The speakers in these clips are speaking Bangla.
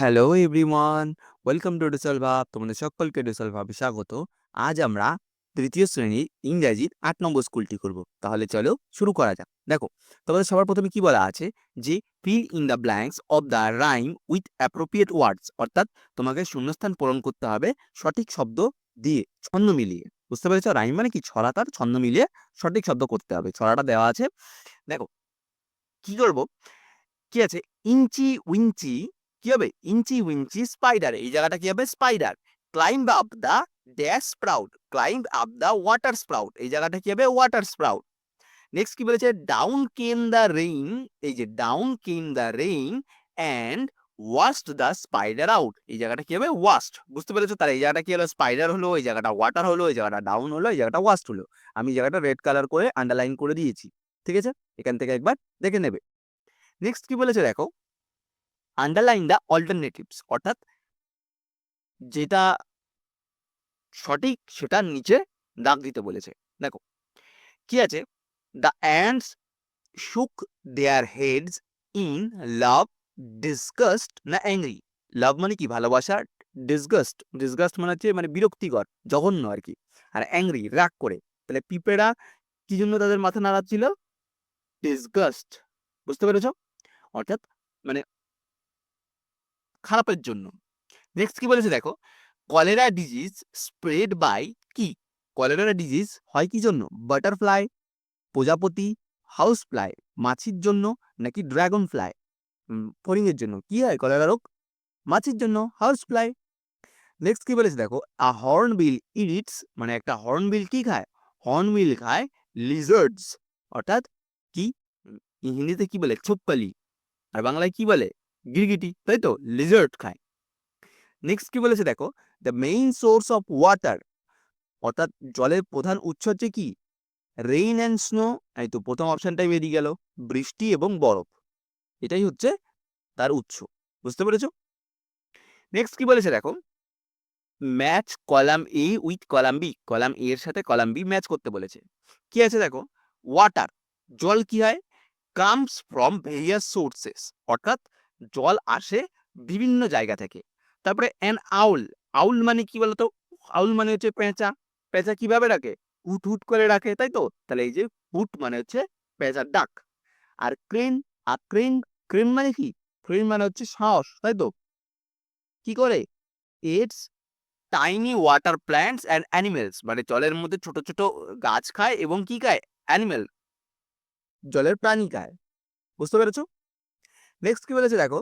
হ্যালো এভরিওয়ান, ওয়েলকাম টু ডুসেল ভাব, তোমাদের সকলকে ডুসেল ভাবে স্বাগত। আজ আমরা তৃতীয় শ্রেণির ইংরাজির আট নম্বর স্কুলটি করব। তাহলে চলো শুরু করা যাক। দেখো, তোমাদের সবার প্রথমে কি বলা আছে? যে fill in the blanks of the rhyme with appropriate words অর্থাৎ তোমাকে শূন্যস্থান পূরণ করতে হবে সঠিক শব্দ দিয়ে, ছন্দ মিলিয়ে। বুঝতে পেরেছ? রাইম মানে কি? ছড়া তার ছন্দ মিলিয়ে সঠিক শব্দ করতে হবে। ছড়াটা দেওয়া আছে। দেখো, কি করব? কি আছে? ইঞ্চি উইঞ্চি কি হবে? ইঞ্চি উইঞ্চি স্পাইডার এই জায়গাটা কি হবে? Spider climb up the dash sprout climb up the water sprout এই জায়গাটা কি হবে? ওয়াটার স্প্রাউট নেক্সট কি বলেছে? ডাউন কেম দ্য রেইন এই যে down came the rain and washed the spider out এই জায়গাটা কি হবে? ওয়াস্ট বুঝতে পেরেছ? তাহলে এই জায়গাটা কি হলো? স্পাইডার হলো, এই জায়গাটা ওয়াটার হলো, এই জায়গাটা ডাউন হলো, এই জায়গাটা ওয়াস্ট হলো। আমি এই জায়গাটা রেড কালার করে আন্ডারলাইন করে দিয়েছি, ঠিক আছে? এখান থেকে একবার দেখে নেবে। নেক্সট কি বলেছে? দেখো আন্ডারলাইন দ্য অল্টারনেটিভস অর্থাৎ যেটা সঠিক সেটার নিচে দাগ দিতে বলেছে। দেখো, কি আছে? The ants shook their heads in love disgust না অ্যাংরি লাভ মানে কি? ভালোবাসা ডিসগাস্ট ডিসগাস্ট মানে হচ্ছে মানে বিরক্তিকর, জঘন্য আর কি। আর অ্যাংরি রাগ করে। তাহলে পিঁপড়া কি জন্য তাদের মাথা নাড়াচ্ছিল? ডিসগাস্ট বুঝতে পেরেছ? অর্থাৎ মানে খারাপের জন্য। নেক্সট কি বলেছে দেখো? কলেরা ডিজিজ স্প্রেড বাই কি? কলেরা ডিজিজ হয় কি জন্য? বাটারফ্লাই প্রজাপতি হাউস ফ্লাই মাছির জন্য নাকি ড্রাগন ফ্লাই ফরিংয়ের জন্য। কি হয়? কলেরা রোগ? মাছির জন্য। হাউস ফ্লাই নেক্সট কি বলেছে দেখো? আ হর্ন বিল ইডিটস মানে একটা হর্ন বিল কি খায়? হর্ন বিল খায় লিজার্ডস অর্থাৎ কি? হিন্দিতে কি বলে? ছোপকালি আর বাংলায় কি বলে? গিরগিটি, তাই তো? লিজার্ড খায়। নেক্সট কি বলেছে দেখো? The main source of water অর্থাৎ জলের প্রধান উৎস হচ্ছে কি? রেইন অ্যান্ড স্নো এই তো প্রথম অপশনটাই বেরিয়ে গেল, বৃষ্টি এবং বরফ। এটাই হচ্ছে তার উৎস, বুঝতে পেরেছ? নেক্সট কি বলেছে দেখো? Match column A with column B column A এর সাথে কলাম বি ম্যাচ করতে বলেছে। কি আছে দেখো? ওয়াটার জল কি হয়? কামস ফ্রম ভেরিয়াস সোর্সেস অর্থাৎ জল আসে বিভিন্ন জায়গা থেকে। তারপরে অ্যান আউল আউল মানে কি বলতো? আউল মানে হচ্ছে পেঁচা। পেঁচা কীভাবে রাখে? হুট হুট করে রাখে, তাই তো? তাহলে এই যে হুট মানে হচ্ছে পেঁচার ডাক। আর ক্রেন আর ক্রেন ক্রেন মানে কি? ক্রেন মানে হচ্ছে সাহস, তাই তো? কি করে? It's tiny water plants and animals মানে জলের মধ্যে ছোট ছোট গাছ খায় এবং কি খায়? অ্যানিমেল জলের প্রাণী খায়। বুঝতে পেরেছ? নেক্সট কি বলেছে দেখো?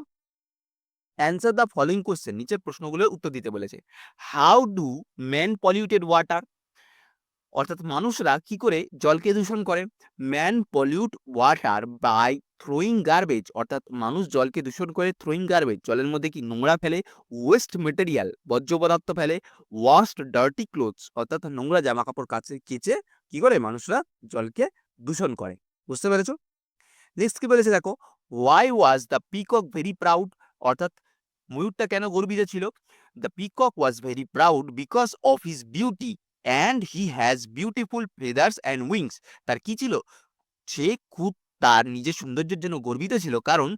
অ্যান্সার দ্য ফলোইং কোশ্চেন নিচের প্রশ্নগুলোর উত্তর দিতে বলেছে। How do man polluted water অর্থাৎ মানুষরা কি করে জলকে দূষণ করে? Man pollute water by throwing garbage অর্থাৎ মানুষ জলকে দূষণ করে থ্রোয়িং গার্বেজ জলের মধ্যে কি নোংরা ফেলে? ওয়েস্ট মেটেরিয়াল বর্জ্য পদার্থ ফেলে। ওয়াস্ট ডার্টি ক্লোথস অর্থাৎ নোংরা জামা কাপড় কাছে কেচে কি করে? মানুষরা জলকে দূষণ করে। বুঝতে পেরেছ? নেক্সট কি বলেছে দেখো? Why was the peacock very proud অর্থাৎ ময়ূরটা কেন গর্বিত ছিল? The peacock was very proud because of his beauty and he has beautiful feathers and wings তার কি ছিল? সে খুব তার নিজের সৌন্দর্যের জন্য গর্বিত ছিল। কারণ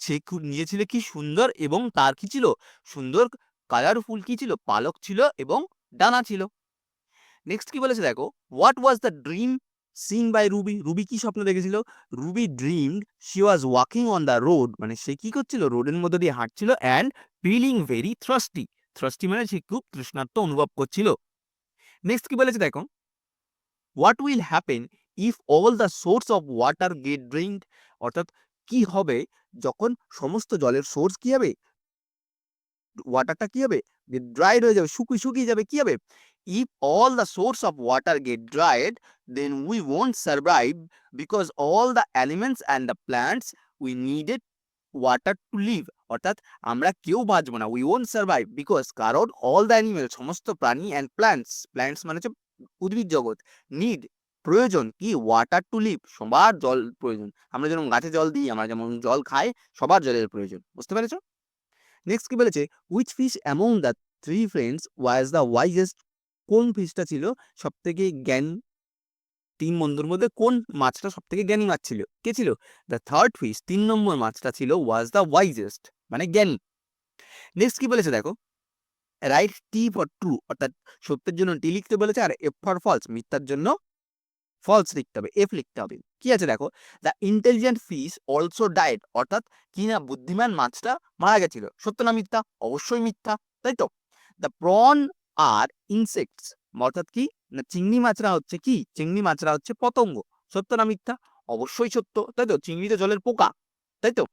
সে খুব নিজে ছিল কি সুন্দর এবং তার কি ছিল? সুন্দর কালারফুল কি ছিল? পালক ছিল এবং ডানা ছিল। নেক্সট কি বলেছে দেখো? What was the dream seen by Ruby Ruby কি স্বপ্ন দেখেছিল? Ruby dream she was walking on the road মানে সে কি করছিল? রোডের মধ্যে দিয়ে হাঁটছিল and feeling very thirsty thirsty মানে সে খুব তৃষ্ণার্ত অনুভব করছিল। নেক্সট কি বলেছে দেখো? What will happen if all the source of water get drink অর্থাৎ কি হবে? যখন সমস্ত জলের সোর্স কি হবে? ওয়াটারটা কি হবে? ড্রাইড হয়ে যাবে, শুকিয়ে শুকিয়ে যাবে, কি হবে? If all the source of water get dried, then we won't survive because all the elements and the plants, we needed water to live. অর্থাৎ আমরা কেউ বাঁচবো না উই ওন্ট সার্ভাইভ বিকজ কারণ অল দ্য অ্যানিমেল সমস্ত প্রাণী অ্যান্ড প্ল্যান্টস প্ল্যান্টস মানে হচ্ছে উদ্ভিদ জগৎ নিড প্রয়োজন কি? ওয়াটার টু লিভ সবার জল প্রয়োজন। আমরা যেমন গাছে জল দিই, আমরা যেমন জল খাই, সবার জলের প্রয়োজন। বুঝতে পেরেছ? নেক্সট কি বলেছে? Which fish among the three friends was the wisest কোন ফিশটা ছিল সব থেকে জ্ঞান তিন বন্ধুর মধ্যে? কোন মাছটা সব থেকে জ্ঞানী মাছ ছিল? কে ছিল? দ্য থার্ড ফিশ তিন নম্বর মাছটা ছিল ওয়াজ দ্য ওয়াইজেস্ট মানে জ্ঞানী। নেক্সট কি বলেছে দেখো? রাইট টি ফর ট্রু অর্থাৎ সত্যের জন্য টি লিখতে বলেছে, আর এফ ফর ফলস মিথ্যার জন্য ফলস লিখতে হবে এফ লিখতে হবে। কি আছে দেখো? The intelligent fish also died অর্থাৎ কি না বুদ্ধিমান মাছটা মারা গেছিল। সত্য না মিথ্যা? অবশ্যই মিথ্যা, তাই তো? দ্য প্রন আর ইনসেক্টস অর্থাৎ কি? না চিংড়ি মাছরা হচ্ছে কি? চিংড়ি মাছরা হচ্ছে পতঙ্গ। সত্য না মিথ্যা? অবশ্যই সত্য, তাই তো? চিংড়ি তো জলের পোকা, তাই তো?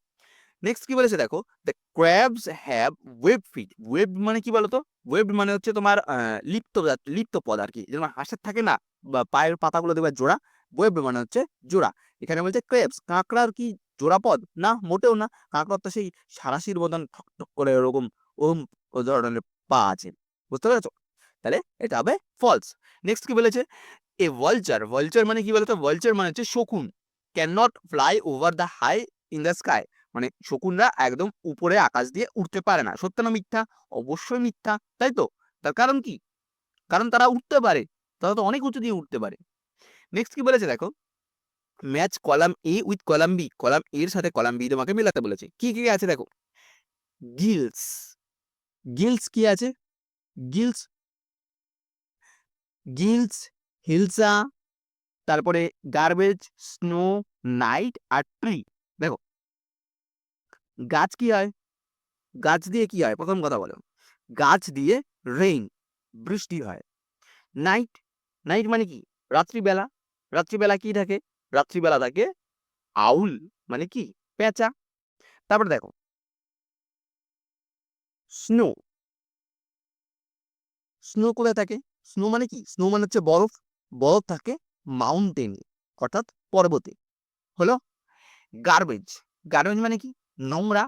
নেক্সট কি বলেছে দেখো? The crabs have web feet web মানে কি বলতো? ওয়েব মানে হচ্ছে তোমার লিপ্ত লিপ্ত পদ আর কি, যেমন হাঁসের থাকে না পায়ের পাতাগুলো দেখবে জোড়া ওয়েব মানে হচ্ছে জোড়া। এখানে বলছে ক্রেবস কাঁকড়ার কি জোড়া পদ? না, মোটেও না। কাঁকড়ার তো সেই সারাশির মতন ঠক ঠক করে ওরকম ওরম ও ধরনের পা আছে। বুঝতে পেরেছ? তাহলে এটা হবে ফলস নেক্সট কি বলেছে? এ ভলচার ভলচার মানে কি বলতো? ভলচার মানে হচ্ছে শকুন। Can not fly over the high in the sky মানে শকুনরা একদম উপরে আকাশ দিয়ে উঠতে পারে না। সত্য না মিথ্যা? অবশ্যই মিথ্যা। তাই তো? তার কারণ কি? কারণ তারা উঠতে পারে। তারা তো অনেক উঁচু দিয়ে উঠতে পারে। নেক্সট কি বলেছে দেখো? Match column A with column B column এর সাথে কলাম বি তোমাকে মেলাতে বলেছে। কি কি আছে দেখো? গিলস গিলস কি আছে? গিলস গিলস হিলসা তারপরে গার্বেজ স্নো নাইট আর ট্রি দেখো। গাছ কি হয়? গাছ দিয়ে কি হয়? প্রথম কথা বলো। গাছ দিয়ে রেইন বৃষ্টি হয়। নাইট নাইট মানে কি? রাত্রিবেলা। রাত্রিবেলা কি থাকে? রাত্রিবেলা থাকে আউল মানে কি? পেঁচা। তারপরে দেখো। স্নো। স্নো কোথায় থাকে? স্নো মানে কি? স্নো মানে হচ্ছে বরফ। বরফ থাকে মাউন্টেন অর্থাৎ পর্বতে। হলো গার্বেজ। গার্বেজ মানে কি? নোংরা।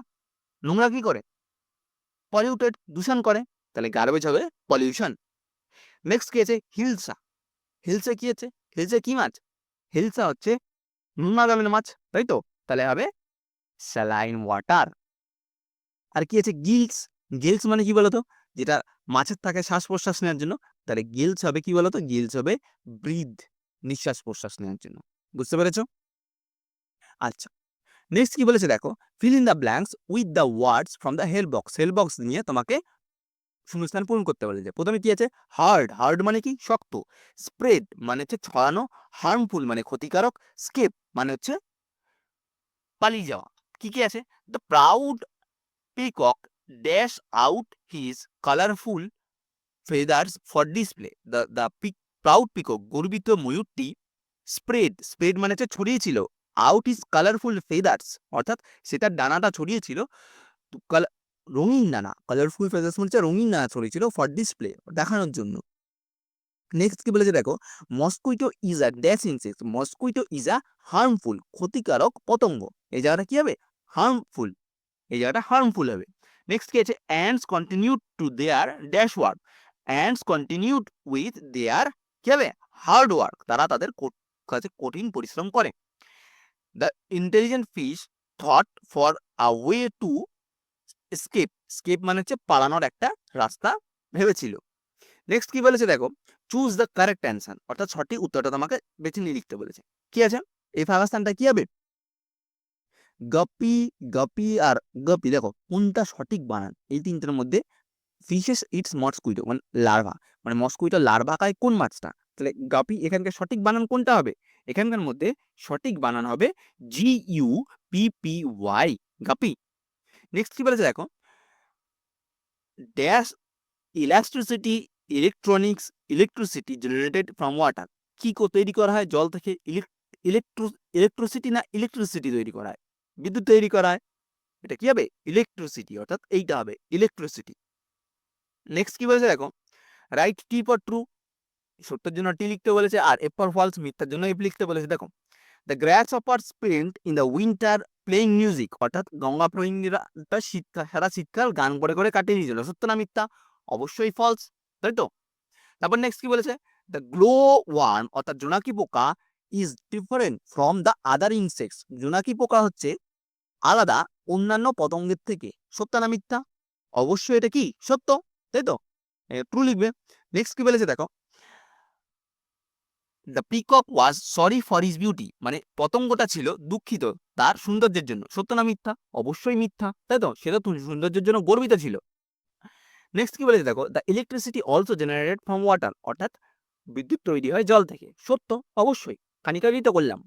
নোংরা কি করে? পলিউটেড। দূষণ করে। তাহলে গার্বেজ হবে পলিউশন। নেক্সট কি আছে? হিলসা। হিলসে কি আছে হিলসে কি মাছ? হিলসা হচ্ছে নোনা জলের মাছ, তাই তো? তাহলে হবে স্যালাইন ওয়াটার আর কি আছে গিলস গিলস মানে কি বলতো? যেটা মাছের থাকে শ্বাস প্রশ্বাস নেওয়ার জন্য। তাহলে গিলস হবে কি বলতো? গিলস হবে ব্রিথ নিঃশ্বাস প্রশ্বাস নেওয়ার জন্য। বুঝতে পেরেছ? আচ্ছা নেক্সট কি বলেছে দেখো? Fill in the blanks with the words from the help box help box নিয়ে তোমাকে শূন্যস্থান পূরণ করতে বলেছে প্রথমে কি আছে? হার্ড হার্ড মানে কি? শক্ত। স্প্রেড মানে হচ্ছে ছড়ানো, হার্মফুল মানে ক্ষতিকারক, স্কেপ মানে হচ্ছে পালিয়ে যাওয়া। কি কি আছে? The proud peacock dash out his colourful feathers for display the the pick proud peacock গর্বিত ময়ূরটি স্প্রেড স্প্রেড মানে হচ্ছে ছড়িয়েছিল আউট ইজ কালারফুল ফেদার্স অর্থাৎ সেটার ডানাটা ছড়িয়েছিল রঙিন ডানা কালারফুল ফেদার্স মানে হচ্ছে রঙিন ডানা ছড়িয়েছিল ফর ডিসপ্লে দেখানোর জন্য। নেক্সট কি বলেছে দেখো? Mosquito is a dash insect mosquito is a harmful ক্ষতিকারক পতঙ্গ। এই জায়গাটা কি হবে? হার্মফুল এই জায়গাটা হার্মফুল হবে। নেক্সট কি আছে? Ants continued to their dash work ants continued with their কি হবে? হার্ড ওয়ার্ক তারা তাদের কাছে কঠিন পরিশ্রম করে। The intelligent fish thought for a way to escape escape মানে হচ্ছে পালানোর একটা রাস্তা ভেবেছিল। নেক্সট কি বলেছে দেখো চুজ দ্য কারেক্ট অ্যান্সার অর্থাৎ সঠিক উত্তরটা তোমাকে বেছে নিয়ে লিখতে বলেছে। কি আছে? এই ফাঁকাস্থানটা কি হবে? গপি গপি আর গপি, দেখো কোনটা সঠিক বানান? এই তিনটার মধ্যে ফিশেস ইটস মস্কুইটো মানে লার্ভা মানে মস্কুইটো লার্ভা খায় কোন মাছটা? তাহলে গাপি এখানকার সঠিক বানান কোনটা হবে? এখানকার মধ্যে সঠিক বানান হবে G U P P Y guppy. Next কি বলেছে দেখো? Dash electricity electronics electricity generated from water কি কো- তৈরি করা হয়? জল থেকে ইলেকট্রো ইলেকট্রিসিটি না ইলেকট্রিসিটি তৈরি করা হয়। বিদ্যুৎ তৈরি করা হয়। এটা কি হবে? ইলেকট্রিসিটি অর্থাৎ এইটা হবে ইলেকট্রিসিটি নেক্সট কি বলেছে দেখো? রাইট টি ফর ট্রু সত্যের জন্য টি লিখতে বলেছে, আর এফ ফর ফলস মিথ্যার জন্য এফ লিখতে বলেছে। দেখো the grasshopper spent in the winter playing music অর্থাৎ গঙ্গা প্রহিনীরা শীতকাল সারা শীতকাল গান করে করে কাটিয়ে দিয়েছিল। সত্য না মিথ্যা? অবশ্যই ফলস তাই তো? তারপর নেক্সট কি বলেছে? দ্য গ্লো ওয়ার্ম অর্থাৎ জোনাকি পোকা is different from the other insects জোনাকি পোকা হচ্ছে আলাদা অন্যান্য পতঙ্গের থেকে। সত্য না মিথ্যা? অবশ্যই এটা কি? সত্য, তাই তো? ট্রু লিখবে। নেক্সট কি বলেছে দেখো? The peacock was sorry for his beauty মানে পতঙ্গটা ছিল দুঃখিত তার সৌন্দর্যের জন্য। সত্য না মিথ্যা? অবশ্যই মিথ্যা। তাই তো? সেটা সৌন্দর্যের জন্য গর্বিত ছিল। নেক্সট কি বলেছে দেখো? The electricity also generated from water অর্থাৎ বিদ্যুৎ তৈরি হয় জল থেকে। সত্য? অবশ্যই। খানিকারই তো করলাম।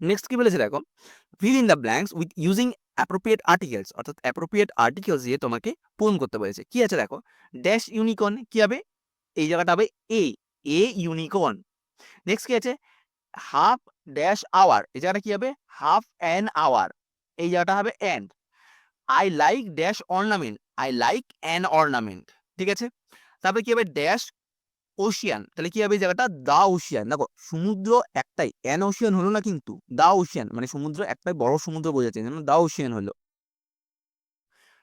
নেক্সট কি বলেছে দেখো? Fill in the blanks with using appropriate articles অর্থাৎ অ্যাপ্রোপ্রিয়েট আর্টিকেলস দিয়ে তোমাকে পূরণ করতে বলেছে। কি আছে দেখো? ড্যাশ ইউনিকর্ন কি হবে? এই জায়গাটা হবে এ এ ইউনিকর্ন নেক্সট কি আছে? হাফ ড্যাশ আওয়ার এই জায়গাটা কি হবে? হাফ অ্যান আওয়ার এই জায়গাটা হবে and I like dash ornament I like an ornament ঠিক আছে? তারপরে কি হবে? ড্যাশ ওশিয়ান তাহলে কি হবে এই জায়গাটা? দা ওশিয়ান দেখো, সমুদ্র একটাই। অ্যান ওশিয়ান হলো না কিন্তু দা ওশিয়ান মানে সমুদ্র একটাই, বড় সমুদ্র বোঝাচ্ছে। যেন দা ওশিয়ান হলো।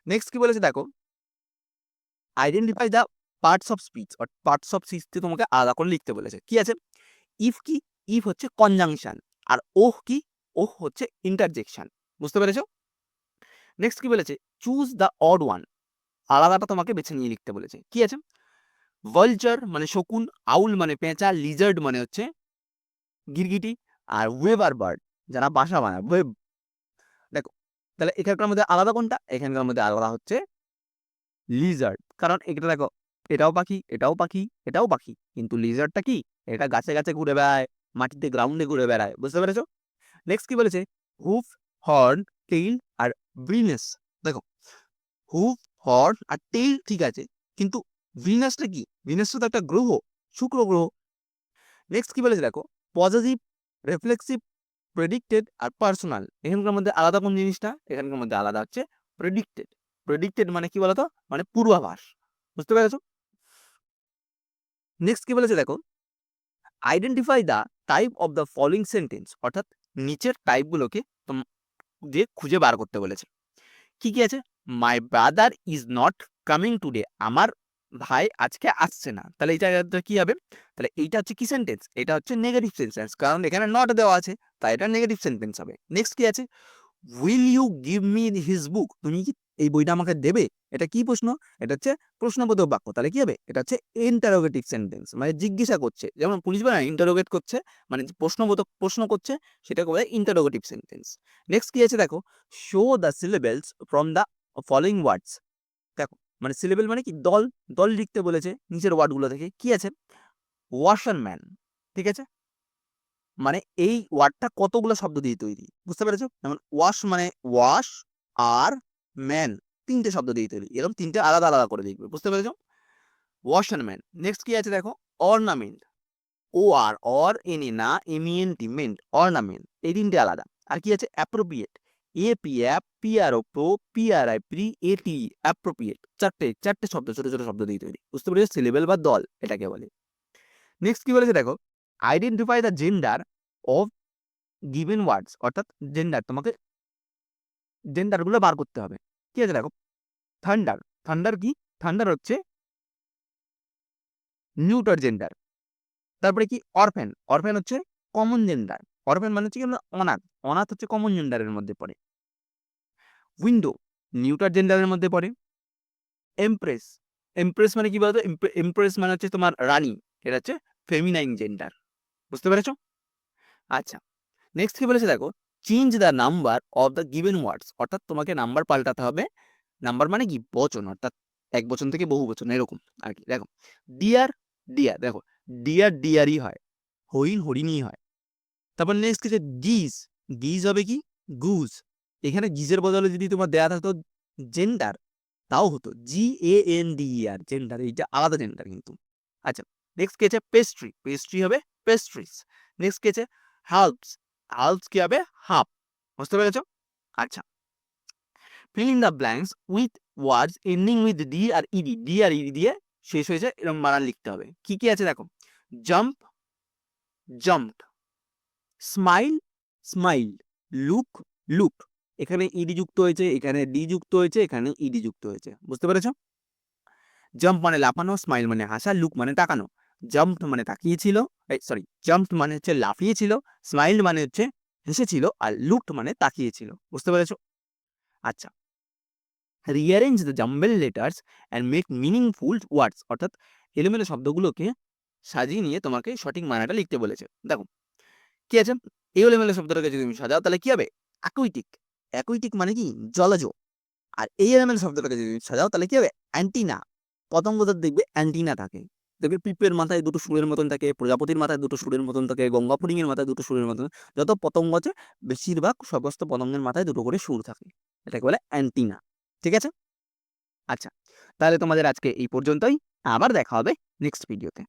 নেক্সট কি বলেছে? দেখো। Identify the parts of speech parts of স্পিচতে তোমাকে আলাদা করে লিখতে বলেছে। কি আছে? ইফ কি ইফ হচ্ছে কনজাংশন আর ওহ কি ওহ হচ্ছে ইন্টারজেকশন বুঝতে পেরেছ? নেক্সট কি বলেছে? চুজ দ্য অড ওয়ান আলাদাটা তোমাকে বেছে নিয়ে লিখতে বলেছে। কি আছে? ভালচার মানে শকুন আউল মানে পেঁচা লিজার্ড মানে হচ্ছে গিরগিটি আর ওয়েবার বার্ড যারা বাসা বানায় ওয়েব দেখো, তাহলে এখানকার মধ্যে আলাদা কোনটা? এখানকার মধ্যে আলাদা হচ্ছে লিজার্ড কারণ এটা দেখো এটাও পাখি এটাও পাখি এটাও পাখি। কিন্তু লিজার্ডটা কি? এটা গাছে গাছে ঘুরে বেড়ায়, মাটিতে গ্রাউন্ডে ঘুরে বেড়ায়, বুঝতে পেরেছ? নেক্সট কি বলেছে? হুফ হর্ন টেইল আর ব্রিনেস দেখো হুফ হর্ন আর টেইল ঠিক আছে, কিন্তু ভিনাসটা কি? ভিনাসটা তো একটা গ্রহ, শুক্র গ্রহ। নেক্সট কি বলেছে? দেখো পজিটিভ রিফ্লেক্সিভ প্রেডিক্টেড আর পার্সোনাল এখানকার মধ্যে আলাদা কোন জিনিসটা? এখানকার মধ্যে আলাদা হচ্ছে প্রেডিক্টেড প্রেডিক্টেড মানে কি বলতো? মানে পূর্বাভাস। বুঝতে পেরেছ? নেক্সট কি বলেছে দেখো? Identify the type of the following sentence অর্থাৎ নিচের টাইপগুলোকে দিয়ে খুঁজে বার করতে বলেছে। কি কি আছে? My brother is not coming today আমার ভাই আজকে আসছে না। তাহলে জায়গাটা কি হবে? তাহলে এইটা হচ্ছে কি সেন্টেন্স এটা হচ্ছে নেগেটিভ সেন্টেন্স কারণ এখানে নট দেওয়া আছে, তাই এটা নেগেটিভ সেন্টেন্স হবে। নেক্সট কি আছে? Will you give me his book তুমি কি এই বইটা আমাকে দেবে? এটা কি প্রশ্ন? এটা হচ্ছে প্রশ্নবোধক বাক্য। তাহলে কি হবে? এটা হচ্ছে ইন্টারোগেটিভ সেন্টেন্স মানে জিজ্ঞাসা করছে। যেমন পুলিশ বলে ইন্টারোগেট করছে মানে প্রশ্নবোধক প্রশ্ন করছে, সেটাকে বলে ইন্টারোগেটিভ সেন্টেন্স নেক্সট কি আছে দেখো? Show the syllables from the following words দেখো মানে সিলেবেল মানে কি? দল দল লিখতে বলেছে নিচের ওয়ার্ডগুলো থেকে কি আছে? ওয়াশার ম্যান ঠিক আছে? মানে এই ওয়ার্ডটা কতগুলো শব্দ দিয়ে তৈরি? বুঝতে পেরেছ? যেমন ওয়াশ মানে ওয়াশ আর ম্যান তিনটে শব্দ দিয়ে তৈরি। এরকম তিনটে আলাদা আলাদা করে দেখবে বুঝতে পেরেছ? ওয়াশ অ্যান্ড ম্যান নেক্সট কি আছে দেখো? Ornament O R or N A না এমিএনটি মেন্ট অর্নামেন্ট এই তিনটে আলাদা। আর কি আছে? Appropriate A P app P R O pro P R I pre A T appropriate চারটে চারটে শব্দ, ছোট ছোট শব্দ দিয়ে তৈরি। বুঝতে পেরেছ? সিলেবেল বা দল, এটাকে বলে। নেক্সট কি বলেছে দেখো? Identify the gender of given words অর্থাৎ জেন্ডার তোমাকে জেন্ডারগুলো বার করতে হবে। কি আছে দেখো থান্ডার থান্ডার কি? থান্ডার হচ্ছে নিউটার জেন্ডার তারপরে কি? অরফেন অরফেন হচ্ছে কমন জেন্ডার অরফেন মানে হচ্ছে কি? অনাথ অনাথ হচ্ছে কমন জেন্ডারের মধ্যে পড়ে। উইন্ডো নিউটার জেন্ডারের মধ্যে পড়ে। এমপ্রেস এমপ্রেস মানে কি বলতো? এমপ্রেস মানে হচ্ছে তোমার রানী, এটা হচ্ছে ফেমিনাইন জেন্ডার বুঝতে পেরেছ? আচ্ছা নেক্সট কি বলেছে দেখো? Change the number of the given words অর্থাৎ তোমাকে নাম্বার পাল্টাতে হবে। নাম্বার মানে কি? বচন, অর্থাৎ এক বচন থেকে বহু বচন, এরকম আর কি। দেখো ডিয়ার ডিয়ার দেখো ডিয়ার ডিয়ারই হয়, হরিণ, হরিণই হয়। তারপর নেক্সট কিছু গিজ গিজ হবে কি? গুজ এখানে গিজের বদলে যদি তোমার দেয়া থাকতো জেন্ডার তাও হতো। G A N D R gender এইটা আলাদা জেন্ডার কিন্তু। আচ্ছা নেক্সট কি পেস্ট্রি পেস্ট্রি হবে পেস্ট্রিস নেক্সট কি আছে হাল্পস কি হবে? হাফ। বুঝতে পেরেছ? আচ্ছা। Fill in the blanks with words ending with D or E D D R E D দিয়ে শেষ হয়েছে এরকম বানান লিখতে হবে। কি কি আছে দেখো? Jump jumped smile smile look look এখানে ইডি যুক্ত হয়েছে, এখানে ডি যুক্ত হয়েছে, এখানে ইডি যুক্ত হয়েছে। বুঝতে পেরেছ? জাম্প মানে লাফানো স্মাইল মানে হাসা লুক মানে তাকানো। জাম্প মানে তাকিয়েছিল সরি জাম্প মানে হচ্ছে লাফিয়েছিল স্মাইল মানে হচ্ছে হেসেছিল আর লুকড মানে তাকিয়েছিল, বুঝতে পেরেছ? আচ্ছা rearrange the jumbled letters and make meaningful words অর্থাৎ এলোমেলো শব্দগুলোকে সাজিয়ে নিয়ে তোমাকে সঠিক মানাটা লিখতে বলেছে। দেখো, কি আছে? এই এলোমেলো শব্দটাকে যদি তুমি সাজাও, তাহলে কি হবে? অ্যাকুইটিক অ্যাকুইটিক মানে কি? জলজ। আর এই এলিমেন্ট শব্দটাকে যদি তুমি সাজাও, তাহলে কি হবে? অ্যান্টিনা পতঙ্গদের দেখবে অ্যান্টিনা থাকে। দেখবে পিপের মাথায় দুটো সুরের মতন থাকে, প্রজাপতির মাথায় দুটো সুরের মতন থাকে, গঙ্গা ফড়িংয়ের মাথায় দুটো সুরের মতন যত পতঙ্গ আছে, বেশিরভাগ সমস্ত পতঙ্গের মাথায় দুটো করে সুর থাকে। এটাকে বলে অ্যান্টিনা। ঠিক আছে? আচ্ছা তাহলে তোমাদের আজকে এই পর্যন্তই। আবার দেখা হবে নেক্সট ভিডিওতে